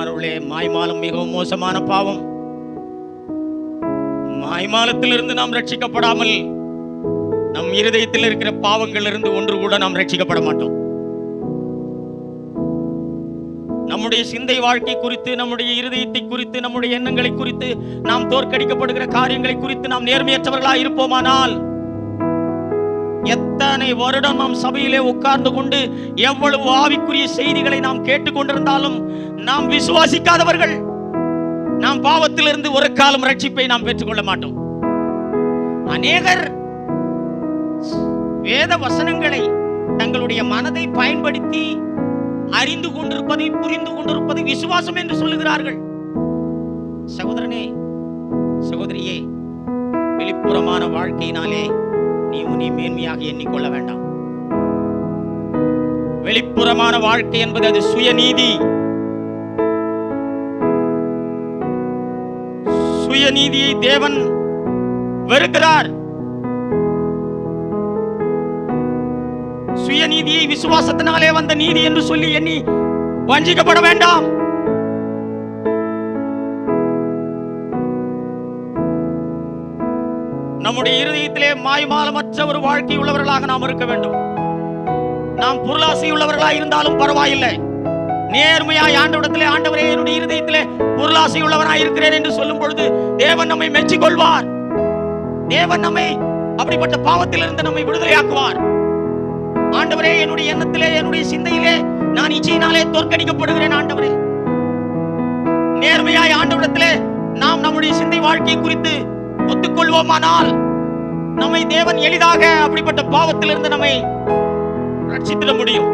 பிரியமானவர்களே மாய்மாலம் மிகவும் மோசமான பாவம். மாய்மாலத்திலிருந்து நாம் ரட்சிக்கப்படாமல் நம் இருதயத்தில் இருக்கிற பாவங்களிலிருந்து ஒன்று கூட நாம் ரட்சிக்கப்பட மாட்டோம். நம்முடைய சிந்தை வாழ்க்கை குறித்து நம்முடைய இருதயத்தை குறித்து நம்முடைய எண்ணங்களை குறித்து நாம் தோற்கடிக்கப்படுகிற காரியங்களை குறித்து நாம் நேர்மையற்றவர்களாக இருப்போமானால் எத்தனை வருடம் நாம் சபையிலே உட்கார்ந்து கொண்டு எவ்வளவு ஆவிக்குரிய செய்திகளை நாம் கேட்டுக்கொண்டிருந்தாலும் நாம் விசுவாசிக்காதவர்கள். நாம் பாவத்திலிருந்து ஒரு காலம் ரட்சிப்பை நாம் பெற்றுக்கொள்ள மாட்டோம். அநேகர் வேத வசனங்களை தங்களுடைய மனதை பயன்படுத்தி அறிந்து கொண்டிருப்பதை புரிந்து கொண்டிருப்பதை விசுவாசம் என்று சொல்லுகிறார்கள். சகோதரனே சகோதரியே வெளிப்புறமான வாழ்க்கையினாலே நீ உன்னை மேன்மையாக எண்ணிக்கொள்ள வேண்டாம். வெளிப்புறமான வாழ்க்கை என்பது அது சுயநீதி. சுயநீதியை தேவன் வெறுக்கிறார். சுயநீதியை விசுவாசத்தினாலே வந்த நீதி என்று சொல்லி எண்ணி வஞ்சிக்கப்பட வேண்டாம். நம்முடைய இருதயத்திலே மாய்மாலமற்ற ஒரு வாழ்க்கை உள்ளவர்களாக நாம் இருக்க வேண்டும். நாம் பொருளாசை உள்ளவர்களாக இருந்தாலும் பரவாயில்லை. நேர்மையாய் ஆண்டவரிடத்திலே ஆண்டவரே என்னுடைய இருதயத்திலே பொருளாசை உள்ளவனாய் இருக்கிறேன் என்று சொல்லும் பொழுது தேவன் நம்மை மெச்சிக்கொள்வார். தேவன் நம்மை அப்படிப்பட்ட பாவத்திலிருந்து நம்மை விடுதலையாக்குவார். ஆண்டவரே என்னுடைய எண்ணத்திலே என்னுடைய சிந்தையிலே நான் இச்சையினாலே தோற்கடிக்கப்படுகிறேன் ஆண்டவரே. நேர்மையாய் ஆண்டவரிடத்திலே நாம் நம்முடைய சிந்தை வாழ்க்கை குறித்து ஒத்துக்கொள்வோமானால் நம்மை தேவன் எளிதாக அப்படிப்பட்ட பாவத்திலிருந்து நம்மை ரட்சித்திட முடியும்.